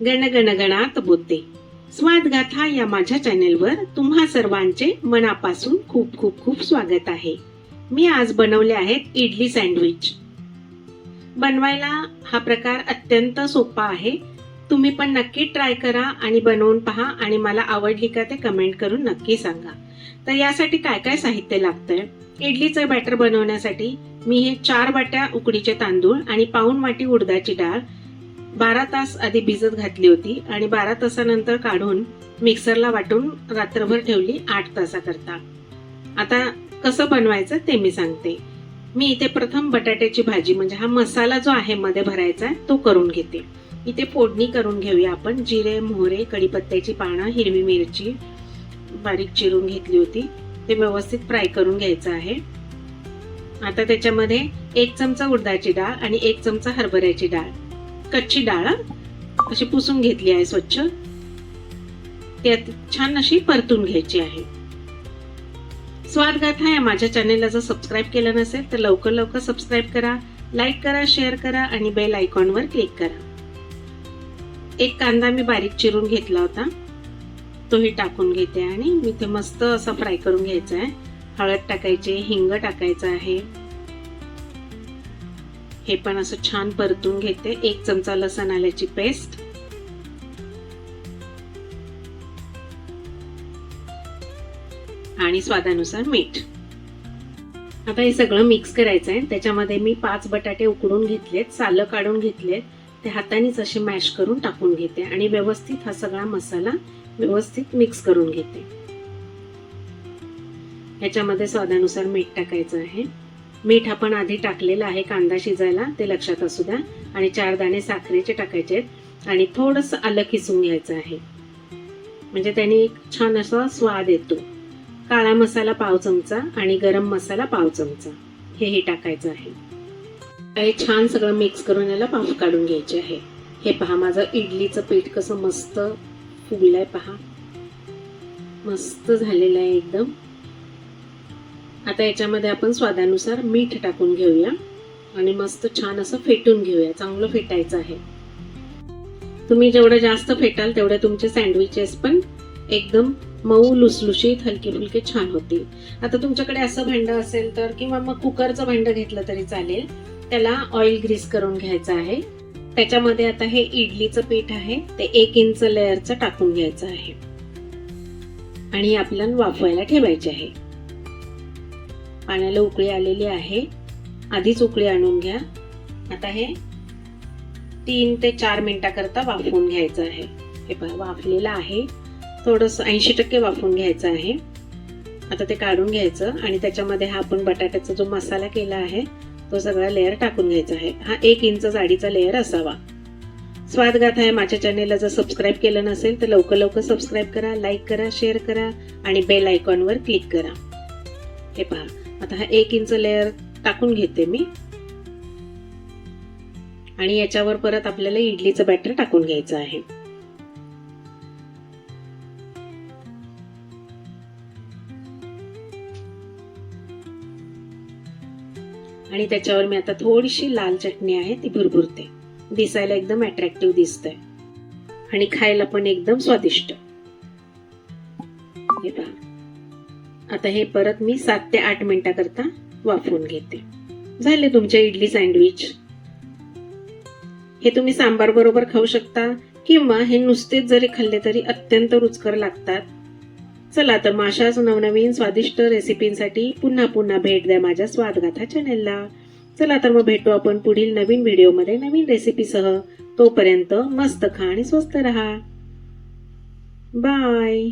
गण गण बोलते. स्वादगाथा या माझ्या चॅनेलवर तुम्हा सर्वांचे मनापासून खूप खूप खूप स्वागत आहे. मी आज बनवले आहेत इडली सँडविच. बनवायला हा प्रकार अत्यंत सोपा आहे. तुम्ही पण नक्की ट्राय करा आणि बनवून पहा आणि मला आवडली का ते कमेंट करून नक्की सांगा. तर यासाठी काय काय साहित्य लागतंय? इडलीचं बॅटर बनवण्यासाठी मी हे चार वाट्या उकडीचे तांदूळ आणि पाऊन वाटी उडदाची डाळ बारा तास आधी भिजत घातली होती आणि बारा तासानंतर काढून मिक्सरला वाटून रात्रभर ठेवली आठ तासाकरता. आता कसं बनवायचं ते मी सांगते. मी इथे प्रथम बटाट्याची भाजी म्हणजे हा मसाला जो आहे मध्ये भरायचा आहे तो करून घेते. इथे फोडणी करून घेऊया आपण. जिरे मोहरे कढीपत्त्याची पानं हिरवी मिरची बारीक चिरून घेतली होती. ते व्यवस्थित फ्राय करून घ्यायचं आहे. आता त्याच्यामध्ये एक चमचा उडदाची डाळ आणि एक चमचा हरभऱ्याची डाळ. कच्ची डाळ अशी पुसून घेतली आहे स्वच्छ. त्यात छान अशी परतून घ्यायची आहे. स्वादगाथा या माझ्या चॅनेलला जर सबस्क्राईब केलं नसेल तर लवकर लवकर सबस्क्राईब करा लाईक करा शेअर करा आणि बेल आयकॉनवर क्लिक करा. एक कांदा मी बारीक चिरून घेतला होता. तोही टाकून घेते आणि मी ते मस्त असा फ्राय करून घ्यायचा आहे. हळद टाकायची हिंग टाकायचं आहे. हे पण असं छान परतून घेते. एक चमचा लसण आल्याची पेस्ट आणि स्वादानुसार मीठ. आता हे सगळं मिक्स करायचं आहे त्याच्यामध्ये मी पाच बटाटे उकडून घेतलेत सालं काढून घेतलेत. ते हातानेच असे मॅश करून टाकून घेते. आणि व्यवस्थित हा सगळा मसाला व्यवस्थित मिक्स करून घेते. ह्याच्यामध्ये स्वादानुसार मीठ टाकायचं आहे. मीठ आपण आधी टाकलेलं आहे कांदा शिजायला ते लक्षात असू द्या. आणि चार दाणे साखरेचे टाकायचे आहेत. आणि थोडंसं आलं किसून घ्यायचं आहे. म्हणजे त्याने एक छान असा स्वाद येतो. काळा मसाला पाव चमचा आणि गरम मसाला पाव चमचा. हेही टाकायचं आहे. हे छान सगळं मिक्स करून याला पाव काढून घ्यायचे आहे. हे पहा माझं इडलीचं पीठ कसं मस्त फुगलंय पहा. मस्त झालेलं आहे एकदम. आता याच्यामध्ये आपण स्वादानुसार मीठ टाकून घेऊया. आणि मस्त छान असं फेटून घेऊया. चांगलं फेटायचं आहे. तुम्ही जेवढं जास्त फेटाल तेवढे तुमचे सँडविचेस पण एकदम मऊ लुसलुशीत हलके फुलके छान होतील. आता तुमच्याकडे असं भांडं असेल तर किंवा मग कुकरचं भांडं घेतलं तरी चालेल. त्याला ऑइल ग्रीस करून घ्यायचं आहे. त्याच्यामध्ये आता हे इडलीचं पीठ आहे. ते एक इंच लेअरचं टाकून घ्यायचं आहे. आणि आपल्याला वाफवायला ठेवायचे आहे. पाण्याला उकळी आलेली आहे. आधीच उकळी आणून घ्या. आता हे तीन ते चार मिनटाकरता वाफवून घ्यायचं आहे. हे पहा वाफलेलं आहे. थोडंसं ऐंशी टक्के वाफवून घ्यायचं आहे. आता ते काढून घ्यायचं आणि त्याच्यामध्ये हा आपण बटाट्याचा जो मसाला केला आहे तो सगळा लेअर टाकून घ्यायचा आहे. हा एक इंच जाडीचा लेअर असावा. स्वादगाथा आहे माझ्या चॅनेलला जर सबस्क्राईब केलं नसेल तर लवकर लवकर सबस्क्राईब करा लाईक करा शेअर करा आणि बेल आयकॉनवर क्लिक करा. हे पहा आता हा एक इंच लेअर टाकून घेते मी. आणि याच्यावर परत आपल्याला इडलीचं बॅटर टाकून घ्यायचं आहे. आणि त्याच्यावर मी आता थोडीशी लाल चटणी आहे ती भरभरते. दिसायला एकदम अट्रॅक्टिव्ह दिसते आणि खायला पण एकदम स्वादिष्ट. हे पहा. आता हे परत मी सात ते आठ मिनिटाकरता वाफवून घेते. झाले तुमचे इडली सँडविच. हे तुम्ही सांबार बरोबर खाऊ शकता किंवा हे नुसतेच जरी खाल्ले तरी अत्यंत रुचकर लागतात. चला तर मग अशाच नवनवीन स्वादिष्ट रेसिपींसाठी पुन्हा पुन्हा भेट द्या माझ्या स्वादगाथा चॅनेलला. चला तर मग भेटू आपण पुढील नवीन व्हिडिओमध्ये नवीन रेसिपीसह. तोपर्यंत मस्त खा आणि स्वस्त रहा. बाय.